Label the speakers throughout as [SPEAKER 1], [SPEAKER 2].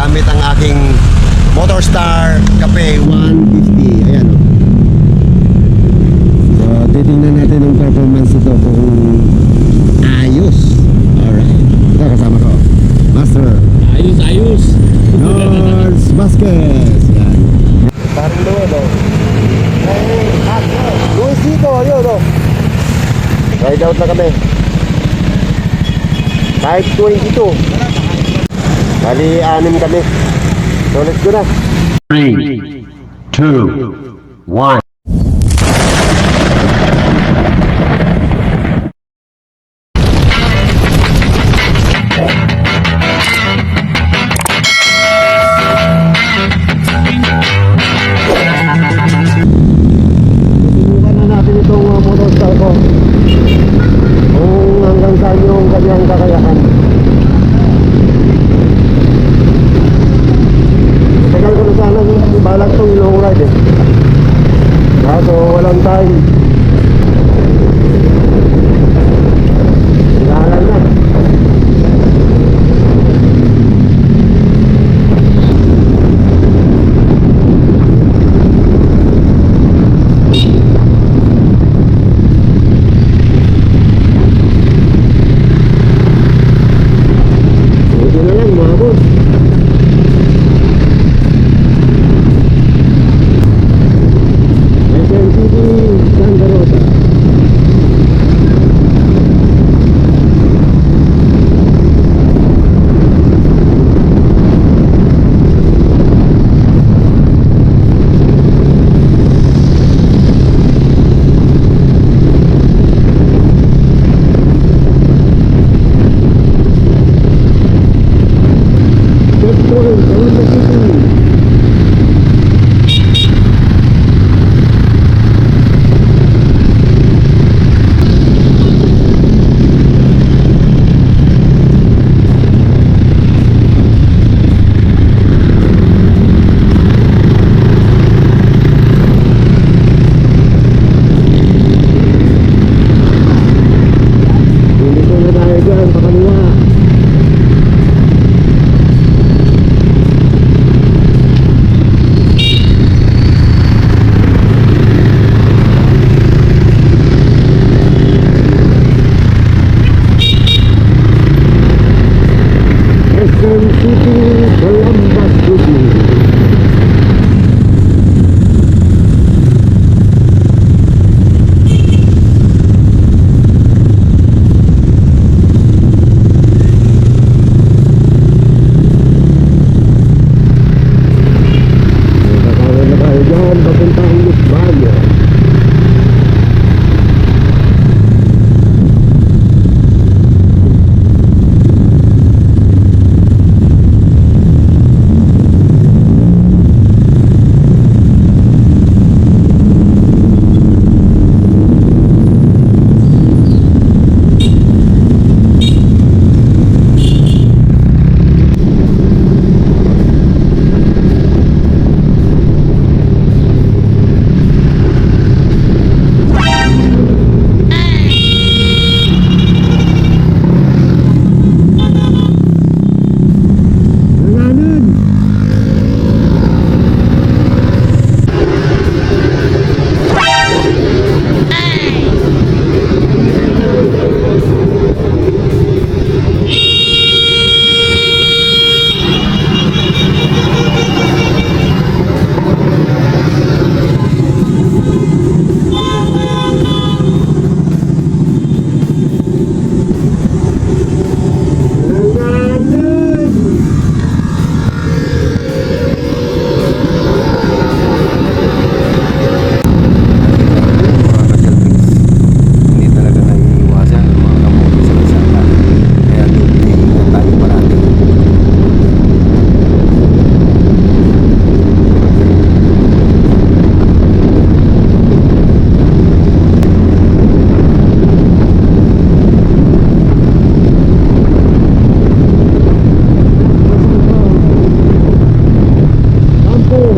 [SPEAKER 1] gamit ang aking Motorstar Cafe 150. Ayan o. So, titingnan natin ang performance ito kung ayos. Alright. Ito kasama ko. Master.
[SPEAKER 2] Ayos, ayos.
[SPEAKER 1] Lars Vasquez. Yan. Parang doon o. Luis dito, yun o. Ride out na kami. 522. Bali, anim kami. So, let's go na.
[SPEAKER 3] 3, 2,
[SPEAKER 1] 1.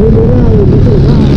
[SPEAKER 1] General dito sa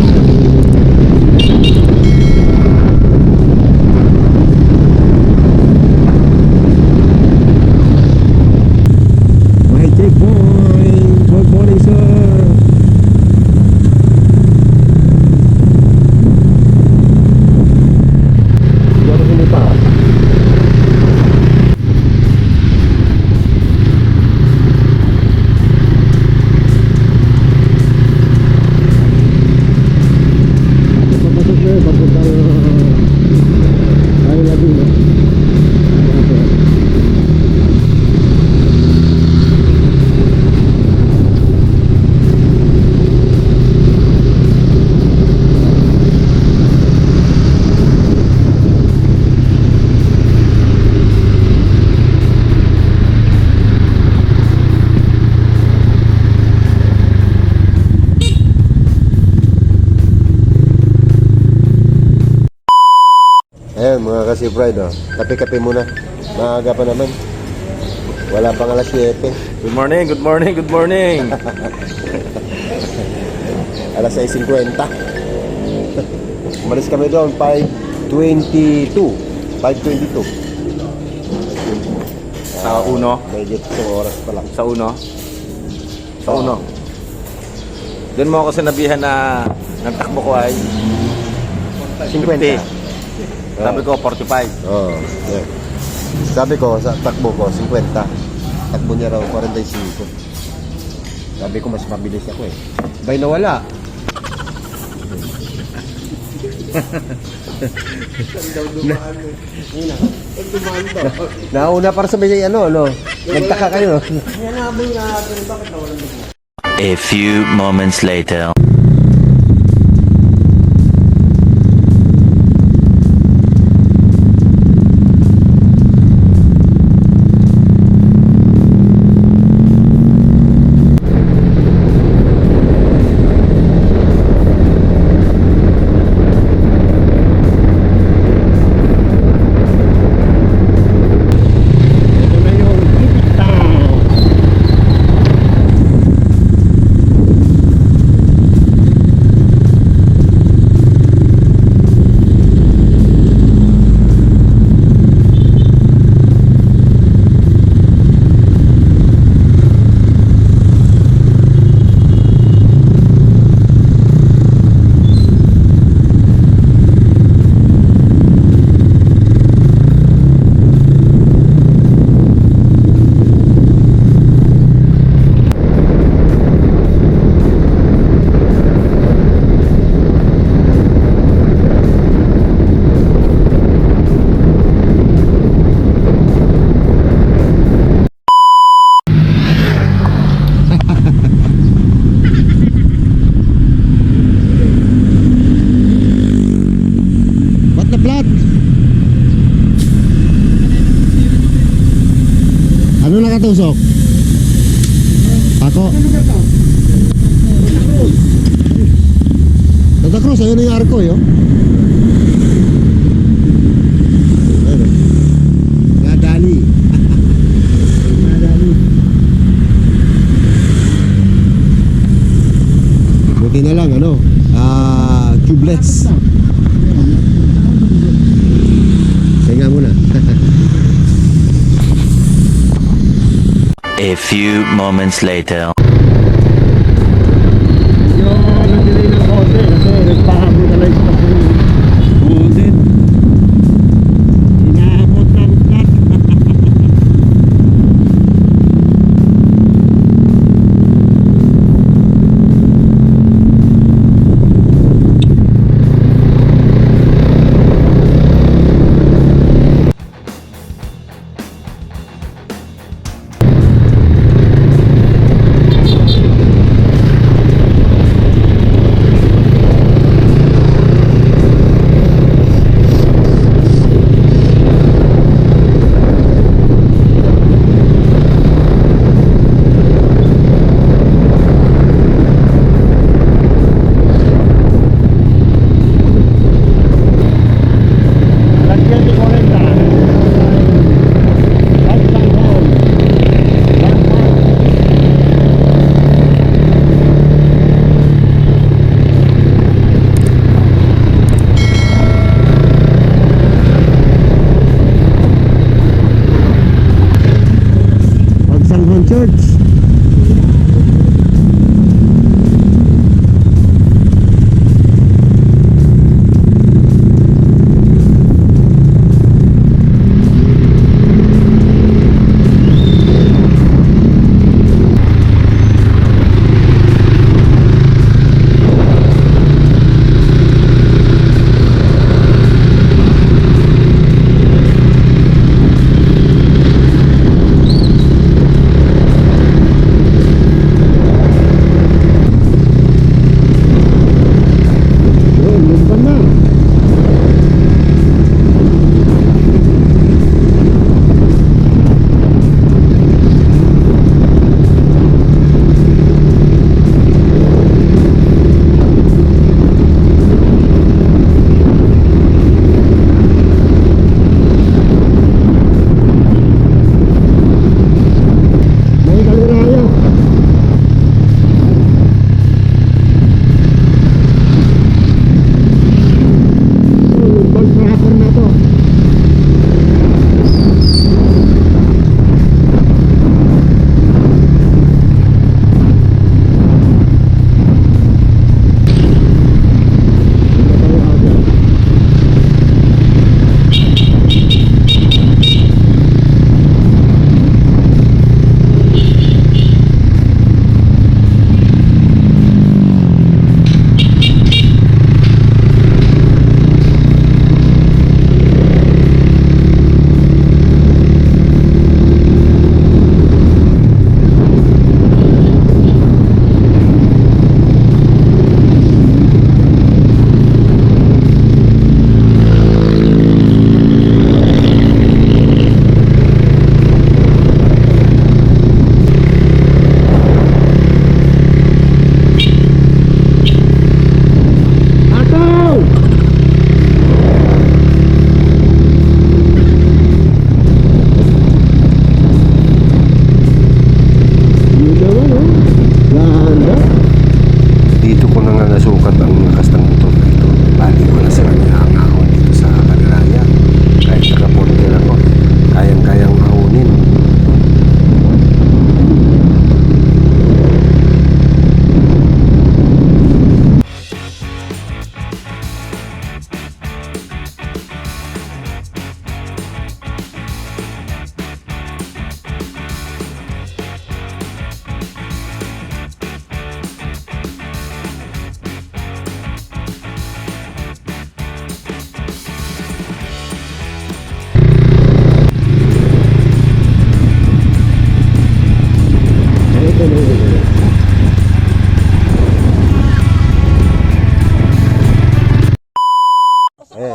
[SPEAKER 1] mga kasi Pride, oh. Kape-kape muna. Maaga pa naman. Wala pang alas 7.
[SPEAKER 2] Good morning, good morning, good morning.
[SPEAKER 1] Alas 6.50. Umalis kami doon, 5.22. 5.22.
[SPEAKER 2] Sa uno,
[SPEAKER 1] May isang oras pa lang.
[SPEAKER 2] sa uno. Sa uno. Doon mo ako sinabihan na nagtakbo ko ay
[SPEAKER 1] 50.
[SPEAKER 2] 50. Sabi ko 45.
[SPEAKER 1] Oo. yeah. Sabi ko, sa takbo ko, 50. Takbo niya raw, 45. Sabi ko, mas mabilis ako eh. Bay nawala. Na, nauna para sa may ano, ano. Nagtaka kayo.
[SPEAKER 4] A few moments later.
[SPEAKER 1] Blood? Ano nakatusok? Ako. Santa Cruz, ayun yung arko oh. Nadali. Nadali. Buti na lang, ano, ah, tubeless.
[SPEAKER 4] A few moments later.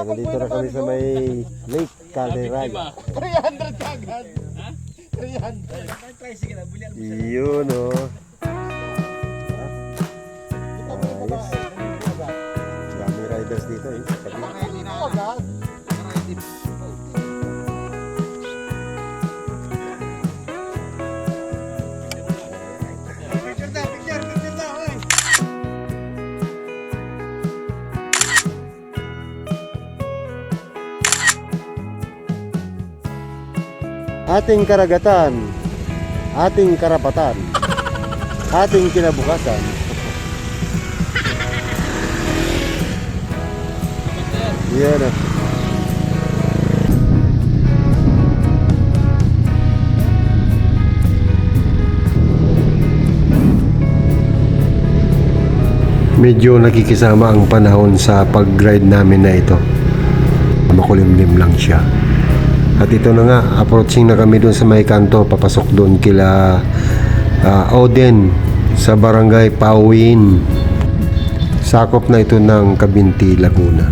[SPEAKER 1] Sa may Lake Calderay.
[SPEAKER 2] 300 kagad. Ha? 300.
[SPEAKER 1] Yun oh. Ayos. Dami riders dito eh. Sabi. Ating karagatan, ating karapatan, ating kinabukasan. Yan ah. Medyo nakikisama ang panahon sa pag-ride namin na ito. Makulimlim lang siya. At ito na nga, approaching na kami doon sa may kanto, papasok doon kila ah, Oden sa barangay Pauwin. Sakop na ito ng Kabinti, Laguna.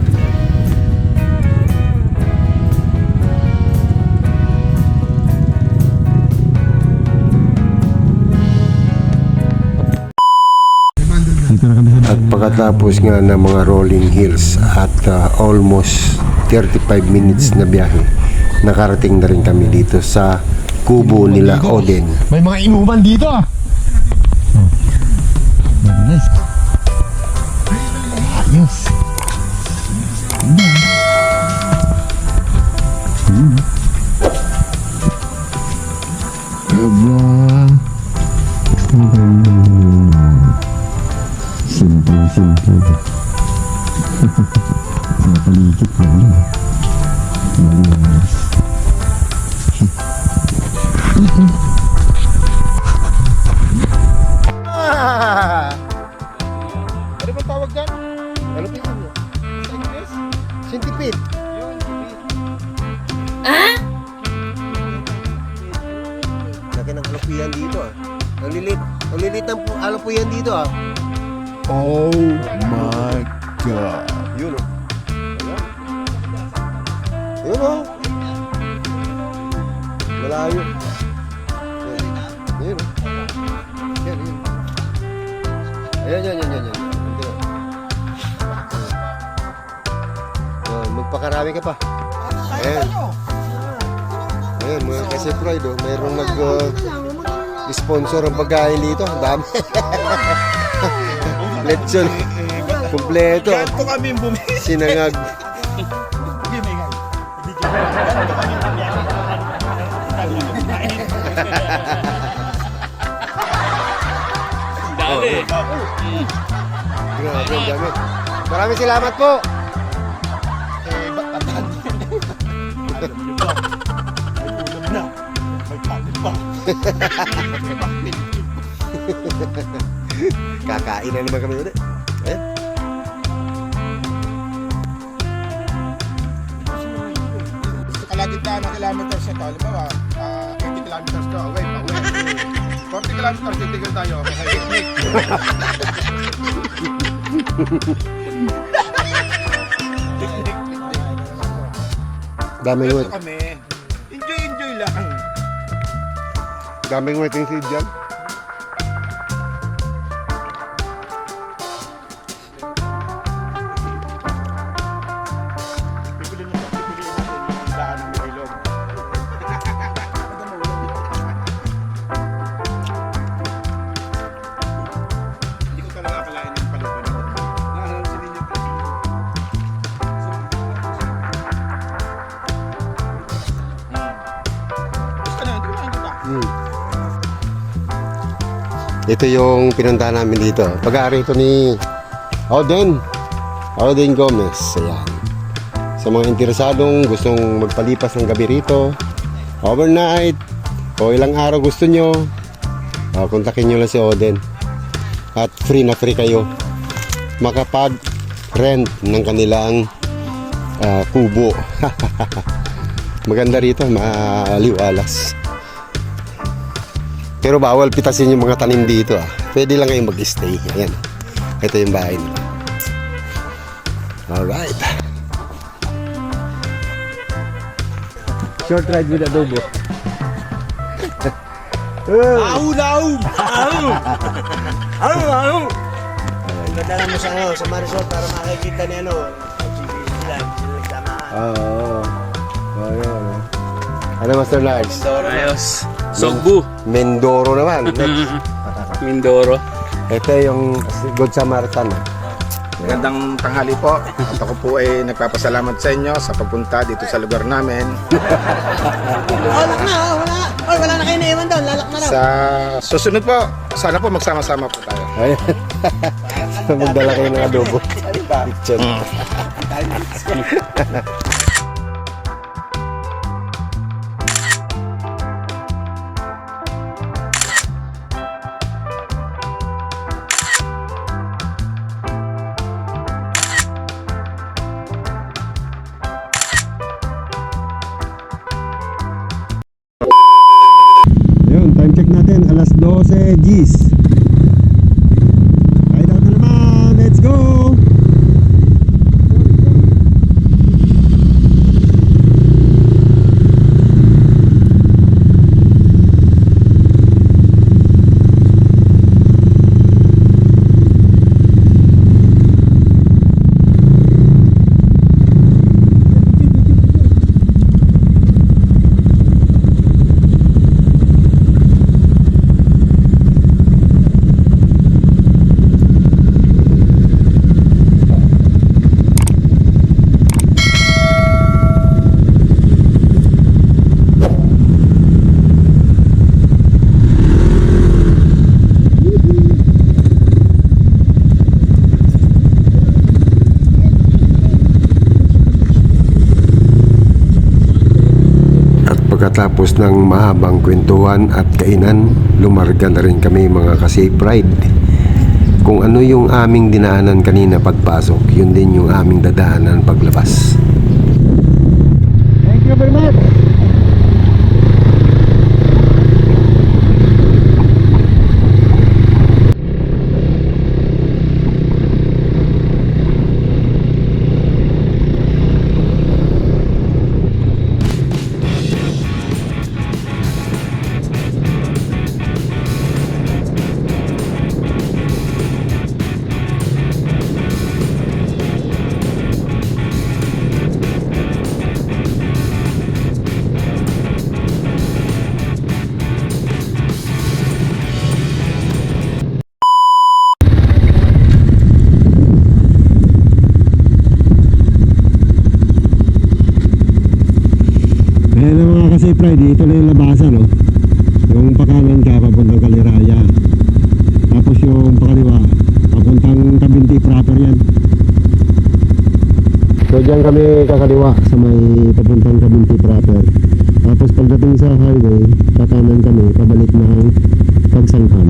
[SPEAKER 1] At pagkatapos nga ng mga rolling hills at uh, almost 35 minutes na biyahe, nakarating na rin kami dito sa kubo nila Oden.
[SPEAKER 5] May mga inuman dito ah.
[SPEAKER 1] Yun
[SPEAKER 5] oh.
[SPEAKER 1] Malayo. Yun oh. Yan, yun. Ayan, yan, yan, yan, yan. Magpakarami ka pa. Ayan. Ayan, mga kasi Pride, oh, mayroong nag uh, sponsor ang pagkain dito. Ang dami. Lechon. Kompleto.
[SPEAKER 2] Ito kami bumili.
[SPEAKER 1] Sinangag.
[SPEAKER 4] Dali.
[SPEAKER 1] Grabe, ang dami. Maraming salamat po.
[SPEAKER 2] Eh, ba't tandaan? May ulam na. May pa.
[SPEAKER 1] Kakain na naman kami ulit. Eh?
[SPEAKER 2] Sa kalagitnaan ng kilometers na to, halimbawa, ah, 80 kilometers ka away, pa uwi. 40 kilometers, titigil tayo. Picnic.
[SPEAKER 1] Daming
[SPEAKER 2] kami. Enjoy, enjoy lang.
[SPEAKER 1] Daming waiting seat dyan.
[SPEAKER 2] Ito
[SPEAKER 1] yung pinuntahan namin dito. Pag-aari ito ni Auden. Auden Gomez. Ayan. Sa mga interesadong gustong magpalipas ng gabi rito, overnight, o ilang araw gusto nyo, uh, kontakin nyo lang si Oden. At free na free kayo makapag-rent ng kanilang ah, kubo. Maganda rito, maaliwalas. Pero bawal pitasin yung mga tanim dito ah. Pwede lang kayong mag-stay. Ayan. Ito yung bahay nila. Alright. Short ride with adobo.
[SPEAKER 6] Madala mo sa ano, sa Marisol para makikita ni ano. Sila, sila nagsamaan.
[SPEAKER 1] Oo. Oh, yun. oh. Ano, Master Lars?
[SPEAKER 7] Ayos. Sogbu.
[SPEAKER 1] Mindoro naman.
[SPEAKER 7] Mindoro.
[SPEAKER 1] Ito yung Good Samaritan. ah.
[SPEAKER 2] Magandang tanghali po. At ako po ay nagpapasalamat sa inyo sa pagpunta dito sa lugar namin.
[SPEAKER 6] Lalak na, oh, wala. Oy, wala na kayo naiwan doon. Lalak na raw.
[SPEAKER 2] Sa susunod po, sana po magsama-sama po tayo.
[SPEAKER 1] Ayan. Magdala kayo ng adobo. Kitchen. ng mahabang kwentuhan at kainan, lumarga na rin kami mga ka-safe ride. Kung ano yung aming dinaanan kanina pagpasok, yun din yung aming dadaanan paglabas. Thank you very much! Labasan no? Yung pakanan ka papuntang Kaliraya. Tapos yung pakaliwa Papuntang Tabinti proper yan. So dyan kami kakaliwa sa may papuntang Tabinti proper. Tapos pagdating sa highway Kakanan kami pabalik ng Pagsangkan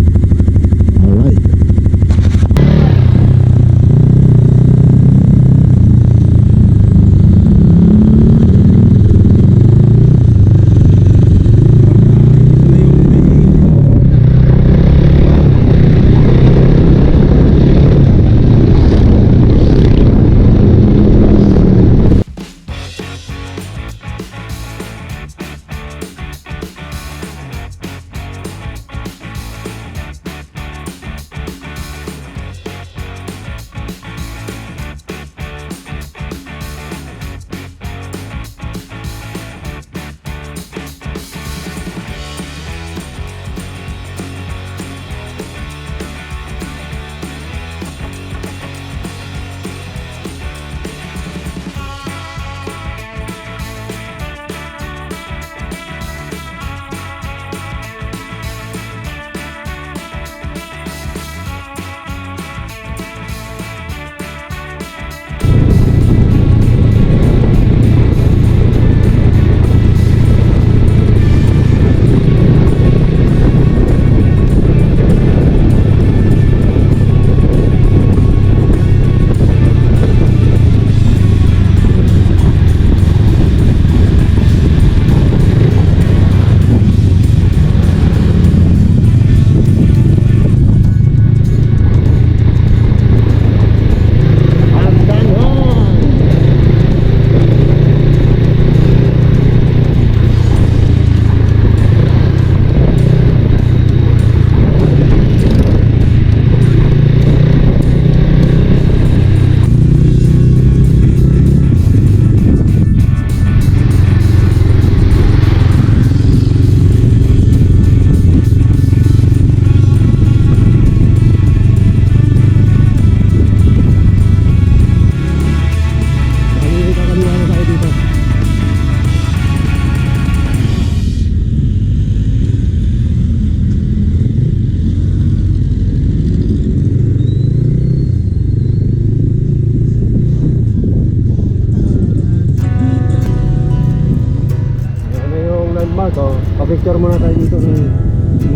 [SPEAKER 1] dito. Pa-picture muna tayo dito ng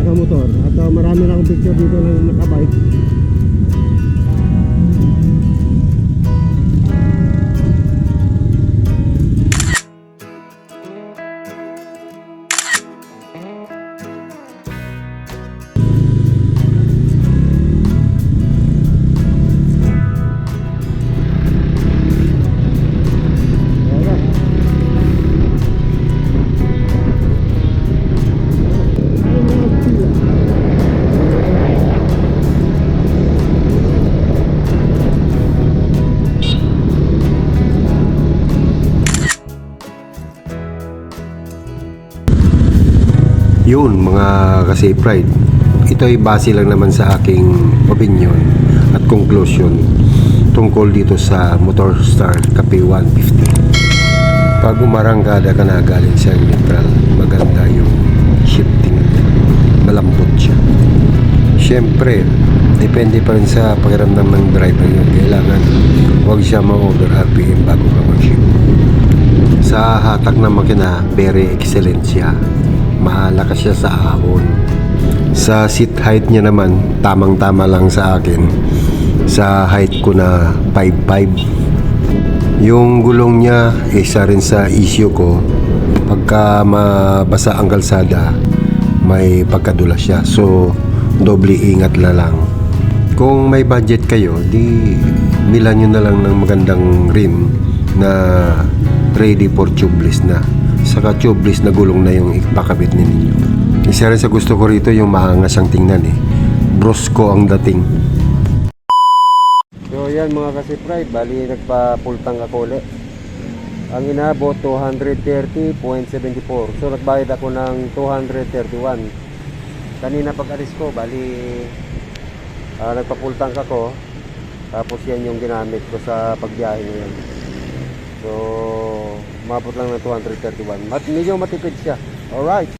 [SPEAKER 1] nakamotor. At uh, marami na akong picture dito ng nakabike. Mga kasi pride. Ito ay base lang naman sa aking opinion at conclusion tungkol dito sa Motorstar Cafe 150. Pag umarangkada ka na galing sa neutral, maganda yung shifting. Malambot siya. Siyempre, depende pa rin sa pakiramdam ng driver yun. Kailangan huwag siya ma-over RPM bago ka mag-shift. Sa hatak na makina, very excellent siya. Mahalakas siya sa ahon. Sa seat height niya naman, tamang-tama lang sa akin. Sa height ko na 5'5". Yung gulong niya, isa rin sa issue ko. Pagka mabasa ang kalsada, may pagkadulas siya. So, doble ingat na lang. Kung may budget kayo, di nila nyo na lang ng magandang rim na ready for tubeless na. Saka tubeless na gulong na yung ipakabit ninyo. Isa rin sa gusto ko rito yung maangas ang tingnan eh. Brusco ang dating. So yan mga kasi-pride, bali nagpa-pultang ako ulit. Ang inabot 230.74. So nagbayad ako ng 231. Kanina pag alis ko, bali ah, nagpa-pultang ako. Tapos yan yung ginamit ko sa pagbiyahe ngayon. So, mabot lang ng 231. Mat medyo matipid siya. Alright.